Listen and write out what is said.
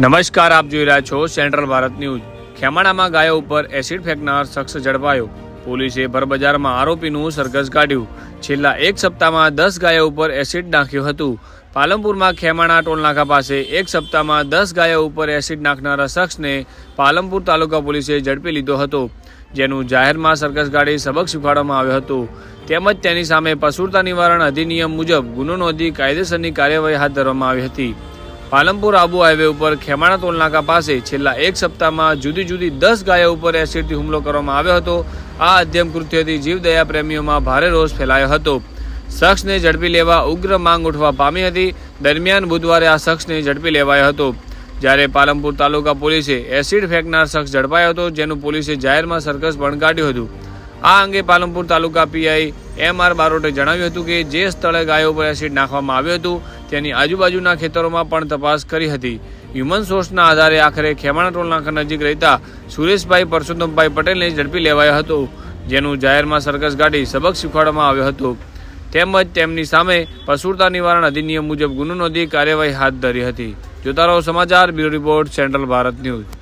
નમસ્કાર, આપ જોઈ રહ્યા છો સેન્ટ્રલ ભારત ન્યૂઝ. ખેમાણામાં ગાયો ઉપર એસિડ ફેંકનાર શખ્સ ઝડપાયો. પોલીસે ભરબજારમાં આરોપીનું સરઘસ કાઢ્યું. છેલ્લા એક સપ્તાહમાં દસ ગાયો ઉપર એસિડ નાખ્યું હતું. પાલનપુરમાં ખેમાણા ટોલનાકા પાસે એક સપ્તાહમાં દસ ગાયો ઉપર એસિડ નાખનારા શખ્સને પાલનપુર તાલુકા પોલીસે ઝડપી લીધો હતો, જેનું જાહેરમાં સરઘસ ગાડી સબક શીખવાડવામાં આવ્યો હતો. તેમજ તેની સામે પશુરતા નિવારણ અધિનિયમ મુજબ ગુનો નોંધી કાયદેસરની કાર્યવાહી હાથ ધરવામાં આવી હતી. પાલનપુર આબુ હાઈવે ઉપર ખેમાણા ટોલનાકા પાસે છેલ્લા એક સપ્તાહમાં જુદી જુદી દસ ગાયો ઉપર એસિડથી હુમલો કરવામાં આવ્યો હતો. આ અધ્યમ કૃત્યથી જીવદયા પ્રેમીઓમાં ભારે રોષ ફેલાયો હતો. શખ્સને ઝડપી લેવા ઉગ્ર માંગ ઉઠવા પામી હતી. દરમિયાન બુધવારે આ શખ્સને ઝડપી લેવાયો હતો. જ્યારે પાલનપુર તાલુકા પોલીસે એસિડ ફેંકનાર શખ્સ ઝડપાયો હતો, જેનું પોલીસે જાહેરમાં સરઘસ પણ કાઢ્યું હતું. આ અંગે Palanpur taluka PI M R બારોટે જણાવ્યું હતું કે જે સ્થળે ગાયો પર એસિડ નાખવામાં આવ્યું હતું તેની આજુબાજુના ખેતરોમાં પણ તપાસ કરી હતી. હ્યુમન સોર્સના આધારે આખરે ખેમાણા ટોલ નાકા નજીક રહેતા સુરેશભાઈ પરસોત્તમભાઈ પટેલને ઝડપી લેવાયો હતો, જેનું જાહેરમાં સરઘસ ગાડી સબક શીખવાડવામાં આવ્યો હતો. તેમજ તેમની સામે પશુરતા નિવારણ અધિનિયમ મુજબ ગુનો નોંધી કાર્યવાહી હાથ ધરી હતી. જોતા રહો સમાચાર, bureau report, central Bharat news.